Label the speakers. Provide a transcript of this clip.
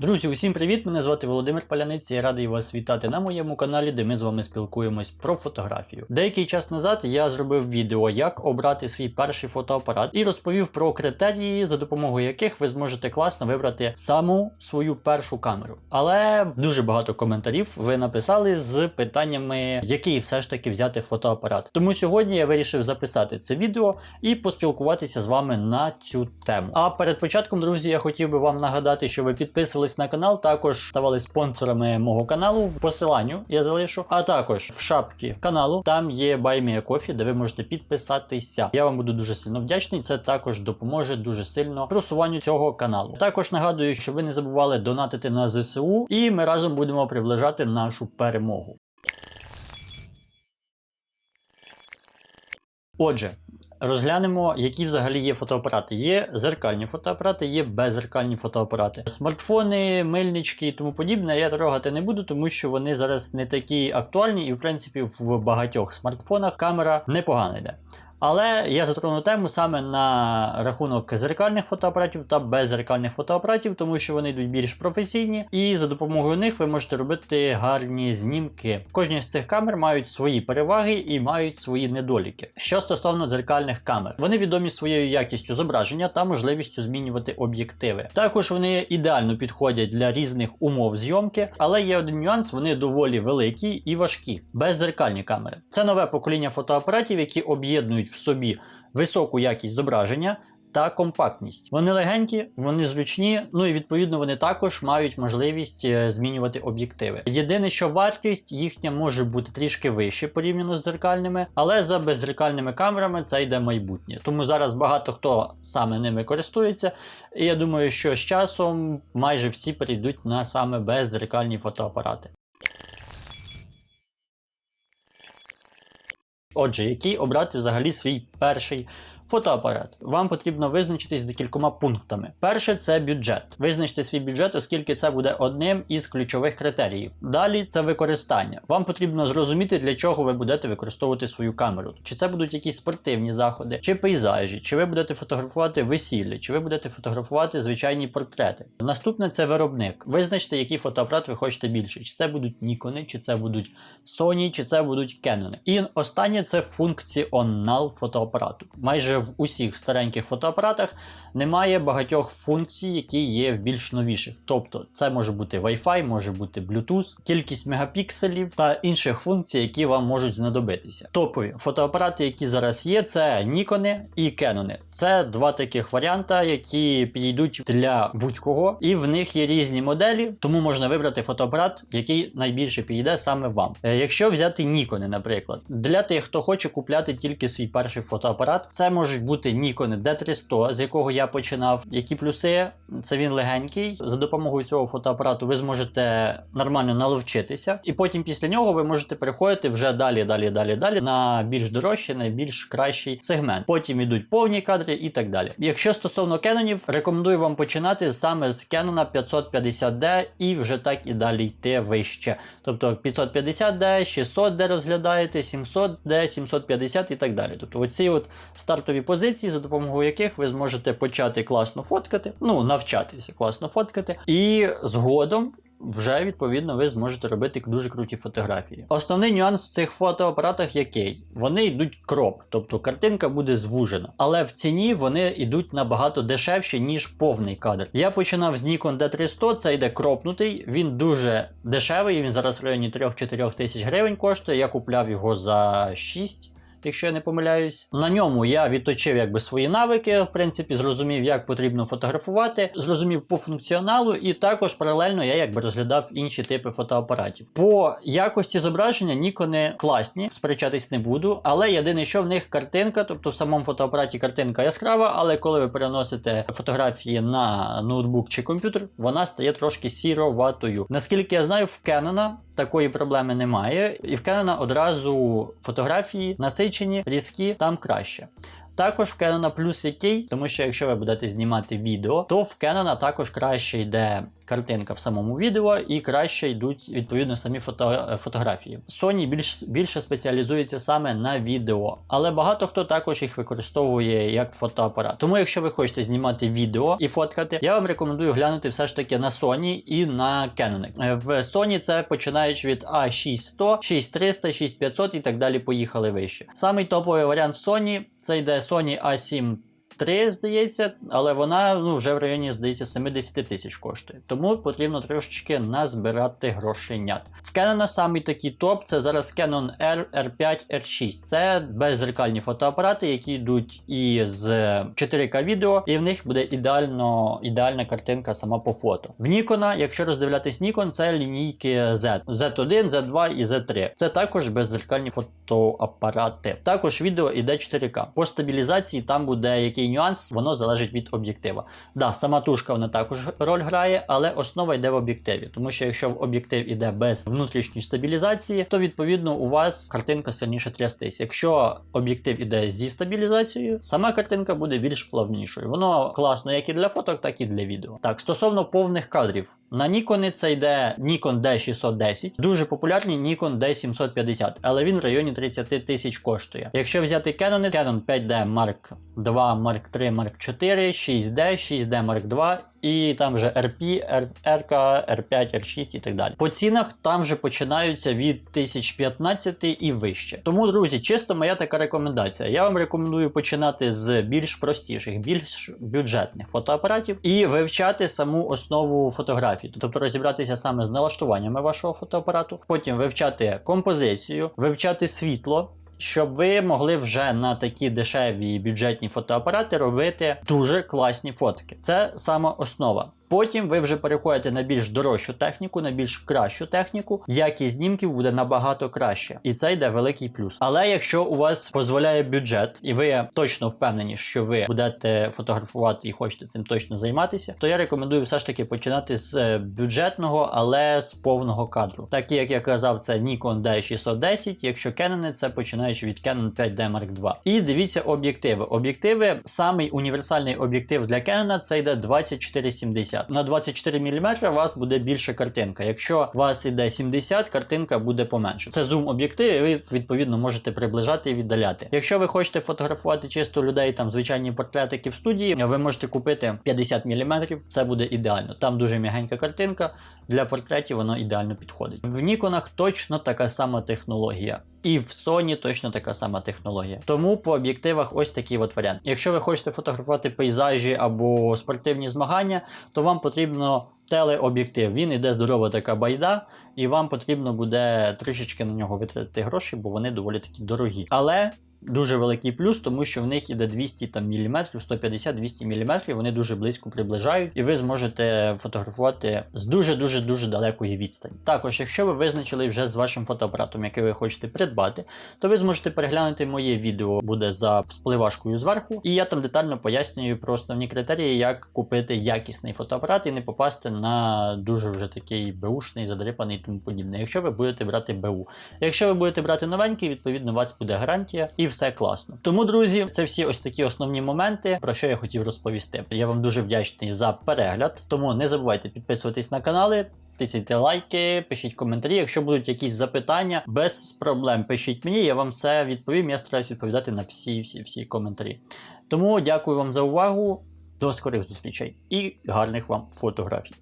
Speaker 1: Друзі, усім привіт! Мене звати Володимир Паляниць. Я радий вас вітати на моєму каналі, де ми з вами спілкуємось про фотографію. Деякий час назад я зробив відео, як обрати свій перший фотоапарат, і розповів про критерії, за допомогою яких ви зможете класно вибрати саму свою першу камеру. Але дуже багато коментарів ви написали з питаннями, який все ж таки взяти фотоапарат. Тому сьогодні я вирішив записати це відео і поспілкуватися з вами на цю тему. А перед початком, друзі, я хотів би вам нагадати, що ви підписувались на канал, також ставали спонсорами мого каналу. В посиланню я залишу, а також в шапці каналу там є a Coffee, де ви можете підписатися. Я вам буду дуже сильно вдячний. Це також допоможе дуже сильно просуванню цього каналу. Також нагадую, що ви не забували донатити на ЗСУ, і ми разом будемо приближати нашу перемогу. Отже, розглянемо, які взагалі є фотоапарати. Є зеркальні фотоапарати, є беззеркальні фотоапарати. Смартфони, мильнички і тому подібне я трогати не буду, тому що вони зараз не такі актуальні, і в принципі в багатьох смартфонах камера непогано йде. Але я затрону тему саме на рахунок зеркальних фотоапаратів та беззеркальних фотоапаратів, тому що вони йдуть більш професійні, і за допомогою них ви можете робити гарні знімки. Кожні з цих камер мають свої переваги і мають свої недоліки. Що стосовно дзеркальних камер, вони відомі своєю якістю зображення та можливістю змінювати об'єктиви. Також вони ідеально підходять для різних умов зйомки, але є один нюанс: вони доволі великі і важкі. Беззеркальні камери. Це нове покоління фотоапаратів, які об'єднують в собі високу якість зображення. Та компактність. Вони легенькі, вони зручні, ну і відповідно вони також мають можливість е, змінювати об'єктиви. Єдине, що вартість їхня може бути трішки вище порівняно з дзеркальними, але за беззеркальними камерами це йде майбутнє. Тому зараз багато хто саме ними користується. І я думаю, що з часом майже всі перейдуть на саме беззеркальні фотоапарати. Отже, який обрати взагалі свій перший фотоапарат? Вам потрібно визначитись з декількома пунктами. Перше це бюджет. Визначте свій бюджет, оскільки це буде одним із ключових критеріїв. Далі це використання. Вам потрібно зрозуміти, для чого ви будете використовувати свою камеру. Чи це будуть якісь спортивні заходи, чи пейзажі, чи ви будете фотографувати весілля, чи ви будете фотографувати звичайні портрети. Наступне це виробник. Визначте, який фотоапарат ви хочете більше. Чи це будуть Нікони, чи це будуть Sony, чи це будуть Canon. І останнє це функціонал фотоапарату. Майже в усіх стареньких фотоапаратах немає багатьох функцій, які є в більш новіших. Тобто, це може бути Wi-Fi, може бути Bluetooth, кількість мегапікселів та інших функцій, які вам можуть знадобитися. Топові фотоапарати, які зараз є, це Nikon і Canon. Це два таких варіанта, які підійдуть для будь-кого, і в них є різні моделі, тому можна вибрати фотоапарат, який найбільше підійде саме вам. Е, Якщо взяти Nikon, наприклад, для тих, хто хоче купляти тільки свій перший фотоапарат, це можуть бути Nikon D300, з якого я починав. Які плюси? Це він легенький. За допомогою цього фотоапарату ви зможете нормально наловчитися, і потім після нього ви можете переходити вже далі, далі, далі, далі на більш дорожчий, на більш кращий сегмент. Потім йдуть повні кадри і так далі. Якщо стосовно кенонів, рекомендую вам починати саме з Canon 550D і вже так і далі йти вище. Тобто 550D, 600D розглядаєте, 700D, 750 і так далі. Тобто оці от стартові позиції, за допомогою яких ви зможете почати класно фоткати, ну навчатися класно фоткати, і згодом. Вже відповідно ви зможете робити дуже круті фотографії. Основний нюанс в цих фотоапаратах який? Вони йдуть кроп, тобто картинка буде звужена. Але в ціні вони йдуть набагато дешевші, ніж повний кадр. Я починав з Nikon D300, це йде кропнутий, він дуже дешевий, він зараз в районі 3-4 тисяч гривень коштує. Я купляв його за 6 якщо я не помиляюсь. На ньому я відточив якби свої навики, в принципі, зрозумів, як потрібно фотографувати, зрозумів по функціоналу, і також паралельно я якби розглядав інші типи фотоапаратів. По якості зображення Нікони класні, сперечатись не буду, але єдине, що в них картинка, тобто в самому фотоапараті картинка яскрава, але коли ви переносите фотографії на ноутбук чи комп'ютер, вона стає трошки сіроватою. Наскільки я знаю, в Canon такої проблеми немає, і в Canon одразу фотографії насичені, різкі, там краще. Також в Canon плюс який, тому що якщо ви будете знімати відео, то в Canon також краще йде картинка в самому відео і краще йдуть відповідно самі фото, е, фотографії. Sony більш більше спеціалізується саме на відео, але багато хто також їх використовує як фотоапарат. Тому, якщо ви хочете знімати відео і фоткати, я вам рекомендую глянути все ж таки на Sony і на Canon. Е, В Sony це починаючи від A6100, 6300, 6500 і так далі. Поїхали вище. Самий топовий варіант в Sony це йде Sony A7 3, здається, але вона ну, вже в районі, здається, 70 тисяч коштує. Тому потрібно трошечки назбирати грошенят. В Canon самий такий топ це зараз Canon R, R5, R6. Це беззеркальні фотоапарати, які йдуть із 4К відео, і в них буде ідеально, ідеальна картинка сама по фото. В Nikon, якщо роздивлятись Nikon, це лінійки Z. Z1, Z2 і Z3. Це також беззеркальні фотоапарати. Також відео іде 4К. По стабілізації там буде який нюанс, воно залежить від об'єктива. Да, сама тушка вона також роль грає, але основа йде в об'єктиві. Тому що якщо об'єктив іде без внутрішньої стабілізації, то відповідно у вас картинка сильніше трястись. Якщо об'єктив іде зі стабілізацією, сама картинка буде більш плавнішою. Воно класно як і для фоток, так і для відео. Так, стосовно повних кадрів. На Nikon це йде Nikon D610, дуже популярний Nikon D750, але він в районі 30 тисяч коштує. Якщо взяти Canon, Canon 5D Mark II, Mark III, Mark 4, 6D, 6D Mark II і там вже RP, RK, R5, R6 і так далі. По цінах там вже починаються від 1015 і вище. Тому, друзі, чисто моя така рекомендація. Я вам рекомендую починати з більш простіших, більш бюджетних фотоапаратів і вивчати саму основу фотографії, тобто розібратися саме з налаштуваннями вашого фотоапарату, потім вивчати композицію, вивчати світло. Щоб ви могли вже на такі дешеві бюджетні фотоапарати робити дуже класні фотки. Це саме основа. Потім ви вже переходите на більш дорожчу техніку, на більш кращу техніку. Якість знімків буде набагато краще, і це йде великий плюс. Але якщо у вас дозволяє бюджет, і ви точно впевнені, що ви будете фотографувати і хочете цим точно займатися, то я рекомендую все ж таки починати з е, бюджетного, але з повного кадру. Так як я казав, це Nikon D610, якщо Canon, це починаючи від Canon 5D Mark II. І дивіться об'єктиви. Об'єктиви, самий універсальний об'єктив для Canon це йде 2470. На 24 мм у вас буде більша картинка. Якщо у вас іде 70, картинка буде поменше. Це зум об'єктив, і ви відповідно можете приближати і віддаляти. Якщо ви хочете фотографувати чисто людей, там звичайні портретики в студії, ви можете купити 50 мм, це буде ідеально. Там дуже м'ягенька картинка. Для портретів воно ідеально підходить. В Ніконах точно така сама технологія. І в Sony точно така сама технологія. Тому по об'єктивах ось такий от варіант. Якщо ви хочете фотографувати пейзажі або спортивні змагання, то вам потрібно телеоб'єктив. Він іде здорова така байда, і вам потрібно буде трішечки на нього витратити гроші, бо вони доволі такі дорогі. Але дуже великий плюс, тому що в них іде 200 там, мм, 150-200 мм, вони дуже близько приближають, і ви зможете фотографувати з дуже-дуже дуже далекої відстані. Також, якщо ви визначили вже з вашим фотоапаратом, який ви хочете придбати, то ви зможете переглянути моє відео, буде за спливашкою зверху, і я там детально пояснюю про основні критерії, як купити якісний фотоапарат і не попасти на дуже вже такий беушний, задрипаний і тому подібне. Якщо ви будете брати БУ. Якщо ви будете брати новенький, відповідно, у вас буде гарантія і все класно. Тому, друзі, це всі ось такі основні моменти, про що я хотів розповісти. Я вам дуже вдячний за перегляд, тому не забувайте підписуватись на канали. Тицяйте лайки, пишіть коментарі. Якщо будуть якісь запитання, без проблем пишіть мені, я вам це відповім. Я стараюсь відповідати на всі всі всі коментарі. Тому дякую вам за увагу. До скорих зустрічей і гарних вам фотографій.